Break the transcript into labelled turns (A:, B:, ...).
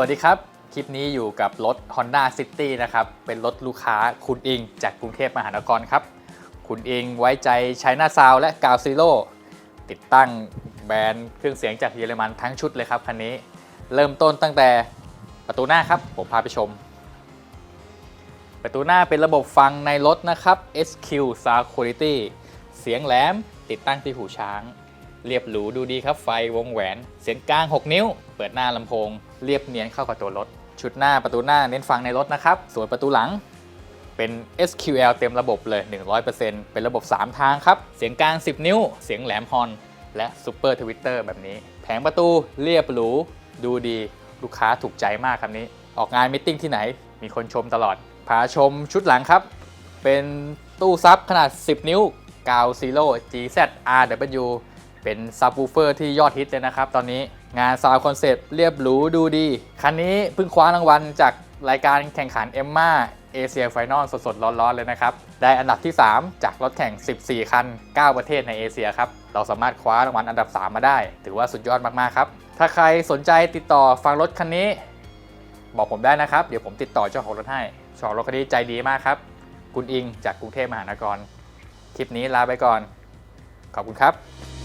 A: วัสดีครับ คลิปนี้อยู่กับรถ Honda City นะครับ เป็นรถลูกค้าคุณอิง จากกรุงเทพมหานครครับ คุณอิงไว้ใจใช้หน้าซาวและกาวซีโร่ติดตั้งแบรนด์เครื่องเสียงจากเยอรมันทั้งชุดเลยครับคันนี้ เริ่มต้นตั้งแต่ประตูหน้าครับ ผมพาไปชม ประตูหน้าเป็นระบบฟังในรถนะครับ SQ Sound Quality เสียงแหลมติดตั้งที่หูช้าง เรียบหรูดูดีครับไฟวงแหวน เสียงกลาง 6 นิ้ว เปิดหน้าลำโพง เรียบเนียนเข้ากับตัวรถ ชุดหน้าประตูหน้าเน้นฟังในรถนะครับ ส่วนประตูหลังเป็น SQL เต็มระบบเลย 100%เป็นระบบ 3 ทางครับ เสียงกลาง 10 นิ้ว เสียงแหลมฮอน และซูเปอร์ทวิตเตอร์แบบนี้ แผงประตูเรียบหรู ดูดี ลูกค้าถูกใจมากคำนี้ ออกงานมิทติ้งที่ไหน มีคนชมตลอด พาชมชุดหลังครับ เป็นตู้ซับขนาด 10 นิ้วกาวซีโร่ GZRW เป็นซับวูเฟอร์ที่ยอดฮิตเลยนะครับ ตอนนี้งานซาวคอนเซปต์เรียบหรูดูดี คันนี้เพิ่งคว้ารางวัลจากรายการแข่งขันเอ็มมาเอเชียไฟนอลสดๆ ร้อนๆ เลยนะครับ ได้อันดับที่ 3 จากรถแข่ง 14 คัน 9 ประเทศในเอเชียครับ เราสามารถคว้ารางวัลอันดับ 3 มาได้ ถือว่าสุดยอดมาก ๆ ครับ ถ้าใครสนใจติดต่อฟังรถคันนี้ บอกผมได้นะครับ เดี๋ยวผมติดต่อเจ้าของรถให้เจ้าของรถคันนี้ใจดีมากครับ คุณอิงจากกรุงเทพมหานคร คลิปนี้ลาไปก่อน ขอบคุณครับ